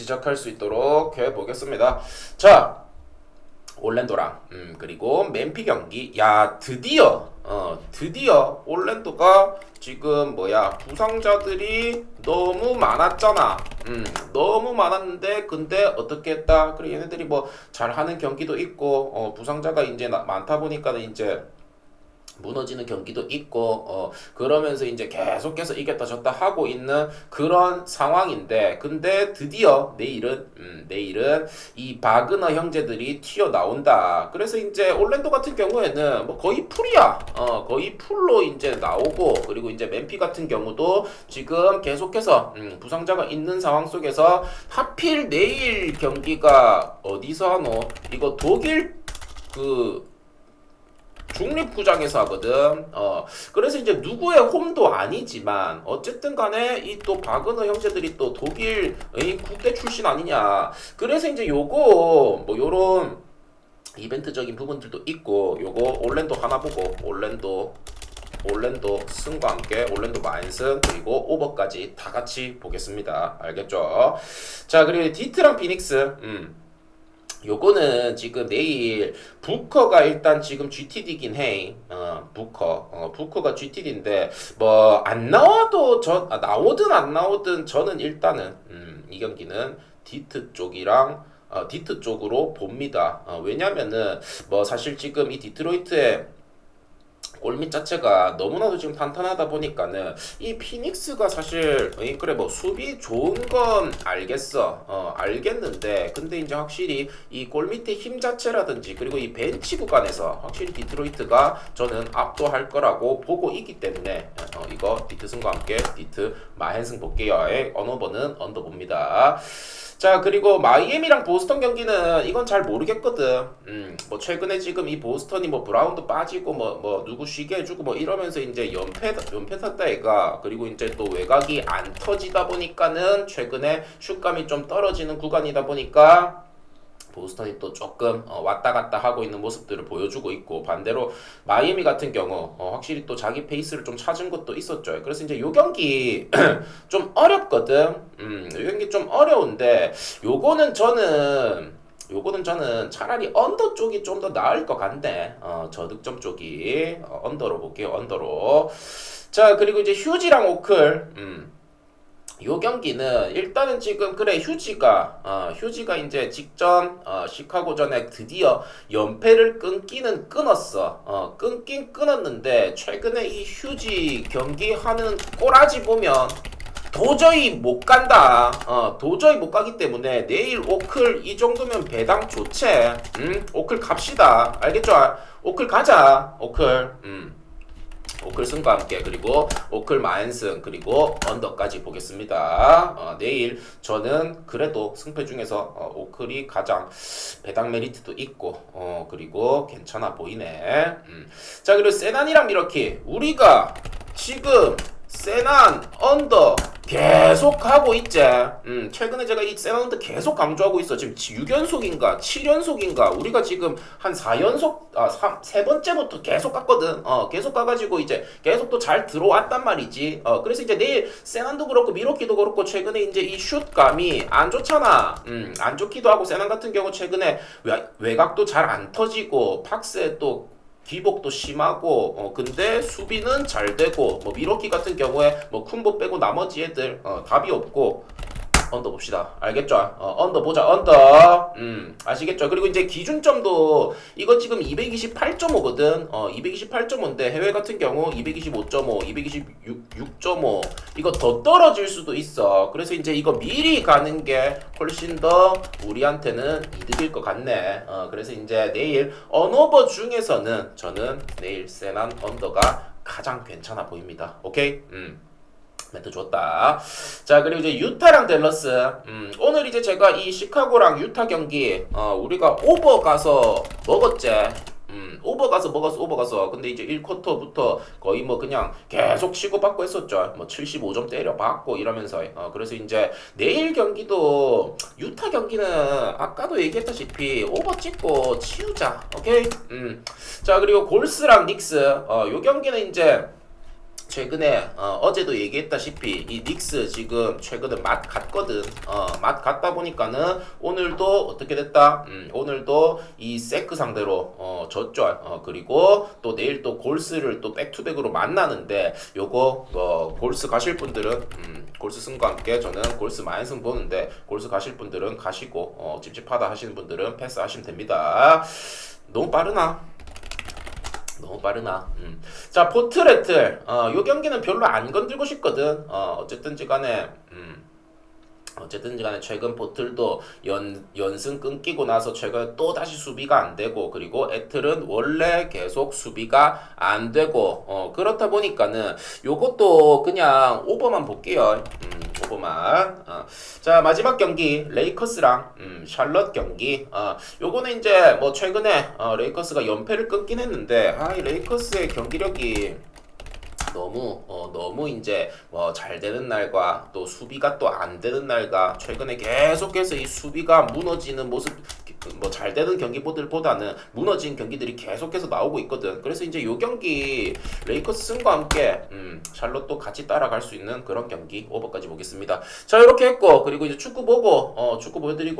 시작할 수 있도록 해보겠습니다. 자, 올랜도랑 음, 그리고 맨피 경기. 야 드디어 어 드디어 올랜도가 지금 뭐야 부상자들이 너무 많았잖아. 음 너무 많았는데 근데 어떻게 했다? 그래 얘네들이 뭐 잘하는 경기도 있고 어 부상자가 이제 나- 많다 보니까는 이제 무너지는 경기도 있고 어 그러면서 이제 계속해서 이겼다 졌다 하고 있는 그런 상황인데 근데 드디어 내일은 음, 내일은 이 바그너 형제들이 튀어 나온다. 그래서 이제 올랜도 같은 경우에는 뭐 거의 풀이야. 어 거의 풀로 이제 나오고 그리고 이제 맨피 같은 경우도 지금 계속해서 음, 부상자가 있는 상황 속에서 하필 내일 경기가 어디서 하노? 이거 독일 그 중립구장에서 하거든. 어, 그래서 이제 누구의 홈도 아니지만 어쨌든 간에 이또 바그너 형제들이 또 독일의 국대 출신 아니냐. 그래서 이제 요거 뭐 요런 이벤트적인 부분들도 있고 요거 올랜도 하나 보고 올랜도 올랜도 승과 함께 올랜도 만승 그리고 오버까지 다 같이 보겠습니다. 알겠죠? 자 그리고 디트랑 피닉스 음. 요거는 지금 내일 부커가 일단 지금 GTD긴 해. 어, 부커. 어, 부커가 GTD인데 뭐 안 나와도 저 아, 나오든 안 나오든 저는 일단은 음, 이 경기는 디트 쪽이랑 어, 디트 쪽으로 봅니다. 어, 왜냐면은 뭐 사실 지금 이 디트로이트의 골밑 자체가 너무나도 지금 탄탄하다 보니까는 이 피닉스가 사실 이 그래 뭐 수비 좋은 건 알겠어 어 알겠는데 근데 이제 확실히 이 골밑의 힘 자체라든지 그리고 이 벤치 구간에서 확실히 디트로이트가 저는 압도할 거라고 보고 있기 때문에 어 이거 디트 승과 함께 디트 마헨승 볼게요의 언어버는 언더봅니다. 자 그리고 마이애미랑 보스턴 경기는 이건 잘 모르겠거든. 음, 뭐 최근에 지금 이 보스턴이 뭐 브라운도 빠지고 뭐뭐 누구 쉬게 해주고 뭐 이러면서 이제 연패 연패 탔다 애가 그리고 이제 또 외곽이 안 터지다 보니까는 최근에 슛감이 좀 떨어지는 구간이다 보니까. 보스턴이 또 조금 어, 왔다 갔다 하고 있는 모습들을 보여주고 있고 반대로 마이애미 같은 경우 어, 확실히 또 자기 페이스를 좀 찾은 것도 있었죠. 그래서 이제 요 경기 좀 어렵거든. 음, 요 경기 좀 어려운데 요거는 저는 요거는 저는 차라리 언더 쪽이 좀 더 나을 것 같네. 어, 저득점 쪽이 어, 언더로 볼게요. 언더로. 자 그리고 이제 휴지랑 오클. 음. 요 경기는 일단은 지금 그래 휴지가 어, 휴지가 이제 직전 어, 시카고전에 드디어 연패를 끊기는 끊었어 어, 끊긴 끊었는데 최근에 이 휴지 경기 하는 꼬라지 보면 도저히 못 간다. 어, 도저히 못 가기 때문에 내일 오클 이 정도면 배당 좋지. 음, 오클 갑시다. 알겠죠? 오클 가자. 오클. 음. 오클 승과 함께 그리고 오클 만승 그리고 언더까지 보겠습니다. 어, 내일 저는 그래도 승패 중에서 어, 오클이 가장 배당 메리트도 있고 어, 그리고 괜찮아 보이네. 음. 자 그리고 세난이랑 미러키 우리가 지금 세난 언더 계속 하고 있지. 음, 최근에 제가 이 세난 언더 계속 강조하고 있어. 지금 6연속인가 7연속인가 우리가 지금 한 4연속 아, 3, 세 번째부터 계속 갔거든. 어, 계속 가가지고 이제 계속 또 잘 들어왔단 말이지. 어, 그래서 이제 내일 세난도 그렇고 미로키도 그렇고 최근에 이제 이 슛감이 안 좋잖아. 음, 안 좋기도 하고 세난 같은 경우 최근에 외, 외곽도 잘 안 터지고 팍스에 또 기복도 심하고 어 근데 수비는 잘 되고 뭐 미로키 같은 경우에 뭐 쿤보 빼고 나머지 애들 어 답이 없고 언더 봅시다. 알겠죠? 어, 언더 보자. 언더. 음, 아시겠죠? 그리고 이제 기준점도 이거 지금 228.5거든. 어, 228.5인데 해외 같은 경우 225.5, 226.5 이거 더 떨어질 수도 있어. 그래서 이제 이거 미리 가는 게 훨씬 더 우리한테는 이득일 것 같네. 어, 그래서 이제 내일 언어버 중에서는 저는 내일 세난 언더가 가장 괜찮아 보입니다. 오케이? 음. 멘트 좋다. 자 그리고 이제 유타랑 댈러스. 음, 오늘 이제 제가 이 시카고랑 유타 경기 어, 우리가 오버 가서 먹었지. 음, 오버 가서 먹었어, 오버 가서. 근데 이제 1쿼터부터 거의 뭐 그냥 계속 치고 받고 했었죠. 뭐 75점 때려 받고 이러면서. 어, 그래서 이제 내일 경기도 유타 경기는 아까도 얘기했다시피 오버 찍고 치우자. 오케이? 음. 자, 그리고 골스랑 닉스. 어, 요 경기는 이제 최근에 어, 제도 얘기했다시피 이 닉스 지금 최근에 맛 갔거든. 어, 맛 갔다 보니까는 오늘도 어떻게 됐다? 음, 오늘도 이 세크 상대로 어, 졌죠. 어, 그리고 또 내일 또 골스를 또 백투백으로 만나는데 요거 어, 골스 가실 분들은 음, 골스 승과 함께 저는 골스 마인승 보는데 골스 가실 분들은 가시고 어, 찝찝하다 하시는 분들은 패스하시면 됩니다. 너무 빠르나? 너무 빠르나. 음. 자, 포트레틀. 어, 요 경기는 별로 안 건들고 싶거든. 어, 어쨌든지 간에 음. 어쨌든지 간에 최근 포틀도 연, 연승 끊기고 나서 최근 또 다시 수비가 안 되고 그리고 애틀은 원래 계속 수비가 안 되고 어, 그렇다 보니까는 요것도 그냥 오버만 볼게요. 음, 오버만. 어. 자 마지막 경기 레이커스랑 음, 샬럿 경기. 어, 요거는 이제 뭐 최근에 어, 레이커스가 연패를 끊긴 했는데 아, 이 레이커스의 경기력이 너무 어 너무 이제 뭐 잘 되는 날과 또 수비가 또 안 되는 날과 최근에 계속해서 이 수비가 무너지는 모습 뭐 잘 되는 경기보다는 무너진 경기들이 계속해서 나오고 있거든. 그래서 이제 요 경기 레이커스 승과 함께 음, 샬롯도 같이 따라갈 수 있는 그런 경기 오버까지 보겠습니다. 자 이렇게 했고 그리고 이제 축구 보고 어 축구 보여드리고